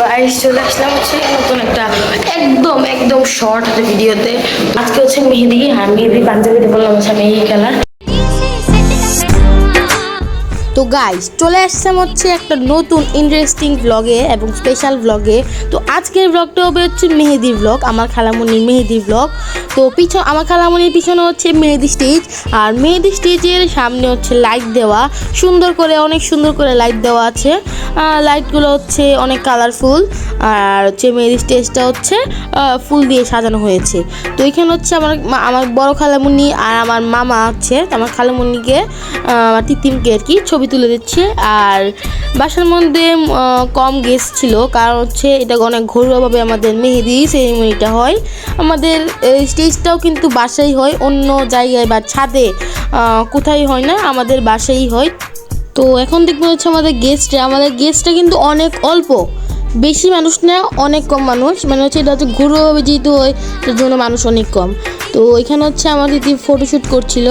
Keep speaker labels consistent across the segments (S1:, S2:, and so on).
S1: Guys চলে আসলাম হচ্ছে নতুন একটা একদম একদম শর্ট ভিডিওতে আজকে হচ্ছে মেহেদি, আর মেহেদি পাঞ্জাবিতে বললাম হচ্ছে আমি এই
S2: গাইস চলে আসলাম হচ্ছে একটা নতুন ইন্টারেস্টিং ব্লগে এবং স্পেশাল ব্লগে তো আজকের ব্লগটা হবে হচ্ছে মেহেদির ব্লগ আমার খালামণির মেহেদির ব্লগ তো পিছন, আমার খালামণির পিছনে হচ্ছে মেহেদি স্টেজ আর মেহেদি স্টেজের সামনে হচ্ছে লাইট দেওয়া। সুন্দর করে, অনেক সুন্দর করে লাইট দেওয়া আছে। লাইটগুলো হচ্ছে অনেক কালারফুল আর হচ্ছে মেহেদি স্টেজটা হচ্ছে ফুল দিয়ে সাজানো হয়েছে। তো এখানে হচ্ছে আমার আমার বড় খালামুনি আর আমার মামা আছে। আমার খালামুনিকে আমার তিতিমকে আর কি ছবি তুলে দিচ্ছে। আর বাসার মধ্যে কম গেস্ট ছিল। কারণ হচ্ছে এটা অনেক ঘরোয়াভাবে আমাদের মেহেদি সেরিমনিটা হয়। আমাদের স্টেজটাও কিন্তু বাসায় হয়। অন্য জায়গায় বা ছাদে কোথায় হয় না, আমাদের বাসায় হয়। তো এখন দেখব হচ্ছে আমাদের গেস্টরা আমাদের গেস্টটা কিন্তু অনেক অল্প। বেশি মানুষ না, অনেক কম মানুষ। মানে হচ্ছে এটা হচ্ছে ঘুরোভাবে যেহেতু হয়, তার জন্য মানুষ অনেক কম। তো এখানে হচ্ছে আমার দিদি ফটোশ্যুট করছিল।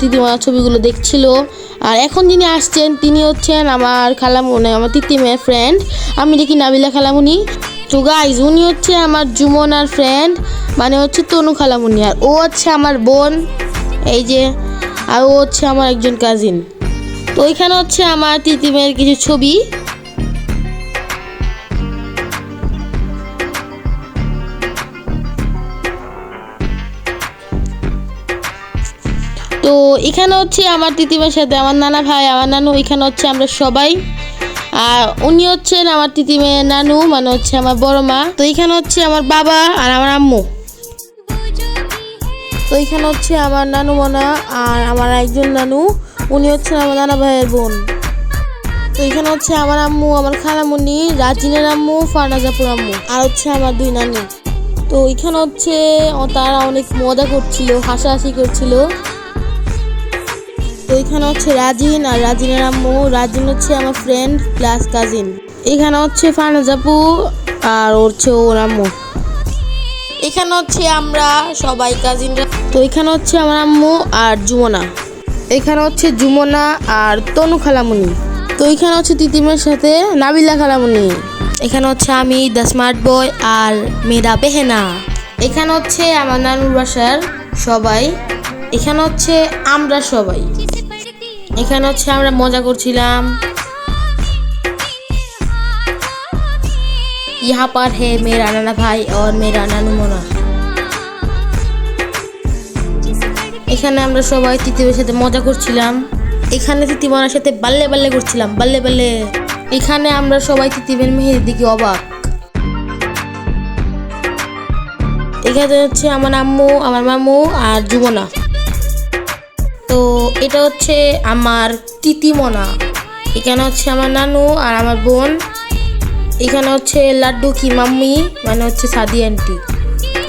S2: দিদিমা ছবিগুলো দেখছিল। আর এখন যিনি আসছেন, তিনি হচ্ছেন আমার খালামুনি আমার তিতিমের ফ্রেন্ড আমি দেখি নাবিলা খালামুনি। তো গাইজ উনি হচ্ছে আমার জুমনার ফ্রেন্ড মানে হচ্ছে তনু খালামুনি। আর ও হচ্ছে আমার বোন, এই যে, আর ও হচ্ছে আমার একজন কাজিন তো ওইখানে হচ্ছে আমার তিতিমের কিছু ছবি। তো এখানে হচ্ছে আমার তিতিমের সাথে, আমার নানা ভাই, আমার নানু, এখানে হচ্ছে আমরা সবাই। আর উনি হচ্ছেন আমার তিতিমের নানু মানে হচ্ছে আমার বড় মা। তো এখানে হচ্ছে আমার বাবা আর আমার আম্মু। তো এখানে হচ্ছে আমার নানু মনা আর আমার একজন নানু, উনি হচ্ছেন আমার নানা ভাইয়ের বোন। তো এখানে হচ্ছে আমার আম্মু, আমার খালামুনি, রাজিনের আম্মু ফারনাজাপুর আম্মু, আর হচ্ছে আমার দুই নানি। তো এখানে হচ্ছে তারা অনেক মজা করছিল, হাসাহাসি করছিল। তো এখানে হচ্ছে রাজিন আর রাজিনের আম্মু। রাজিন হচ্ছে আমার ফ্রেন্ড প্লাস কাজিন এখানে হচ্ছে ফারনাজাপু আর হচ্ছে ওর আম্মু। এখানে হচ্ছে আমরা সবাই কাজিনরা তো এখানে হচ্ছে আমার আম্মু আর জুমনা। এখানে হচ্ছে জুমনা আর তনু খালামুনি। তো এখানে হচ্ছে তিতিমের সাথে নাবিলা খালামুনি। এখানে হচ্ছে আমি দ্য স্মার্ট বয় আর মেয়েরা বেহেনা। এখানে হচ্ছে আমার নানুর বাসার সবাই। এখানে হচ্ছে আমরা সবাই। এখানে হচ্ছে আমরা মজা করছিলাম यहाँ पर है मेरा नाना भाई और मेरा नानू मोना এখানে আমরা সবাই তিতিমের সাথে মজা করছিলাম এখানে তিতিমনার সাথে বাল্লে বাল্লে করছিলাম বাল্লে বাল্লে এখানে আমরা সবাই তিতিমের মেহের দিকে অবাক এখানে হচ্ছে আমার আম্মু আমার মামু আর যুবনা তো এটা হচ্ছে আমার তিতিমনা। এখানে হচ্ছে আমার নানু আর আমার বোন। এখানে হচ্ছে লাড্ডু কি মাম্মি মানে হচ্ছে সাদি আন্টি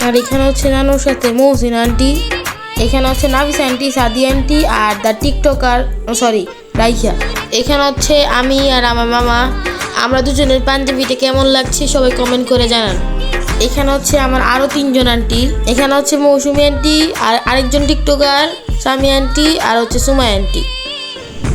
S2: আর এখানে হচ্ছে নানুর সাথে মৌসিন আন্টি এখানে হচ্ছে নাফিস আন্টি সাদি আন্টি আর দ্য টিকটকার সরি রাইখা। এখানে হচ্ছে আমি আর আমার মামা। আমরা দুজনের পাঞ্জাবিটা কেমন লাগছে সবাই কমেন্ট করে জানান। এখানে হচ্ছে আমার আরও তিনজন আন্টি এখানে হচ্ছে মৌসুমি আন্টি আর আরেকজন টিকটকার সামি আন্টি আর হচ্ছে সুমাই আন্টি।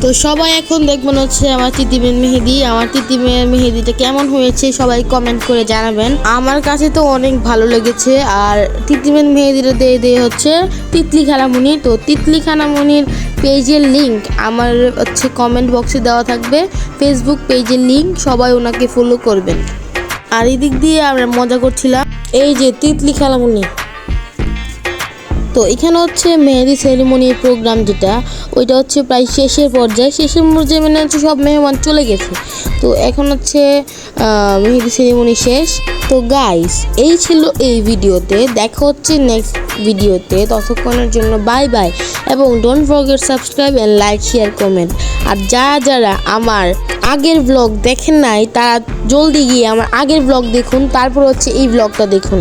S2: তো সবাই এখন দেখবেন হচ্ছে আমার তিতিমের মেহেদি। আমার তিতিমের মেহেদিটা কেমন হয়েছে সবাই কমেন্ট করে জানাবেন। আমার কাছে তো অনেক ভালো লেগেছে আর তিতিমের মেহেদিটা দিয়ে দিয়ে হচ্ছে তিতলি খানামণি তো তিতলি খানামণির পেজের লিংক আমার হচ্ছে কমেন্ট বক্সে দেওয়া থাকবে। ফেসবুক পেজের লিংক সবাই ওনাকে ফলো করবেন। আর এদিক দিয়ে আমরা মজা করছিলাম। এই যে তিতলি খালামুনি। তো এখানে হচ্ছে মেহেদি সেরিমনির প্রোগ্রাম যেটা, ওইটা হচ্ছে প্রায় শেষের পর্যায়ে। শেষের পর্যায়ে মানে হচ্ছে সব মেহমান চলে গেছে। তো এখন হচ্ছে মেহেদি সেরিমনি শেষ। তো গাইস এই ছিল এই ভিডিওতে। দেখা হচ্ছে নেক্সট ভিডিওতে। ততক্ষণের জন্য বাই বাই এবং don't forget subscribe and like share comment আর যারা যারা আমার আগের ব্লগ দেখেন নাই, তারা জলদি গিয়ে আমার আগের ব্লগ দেখুন। তারপর হচ্ছে এই ব্লগটা দেখুন।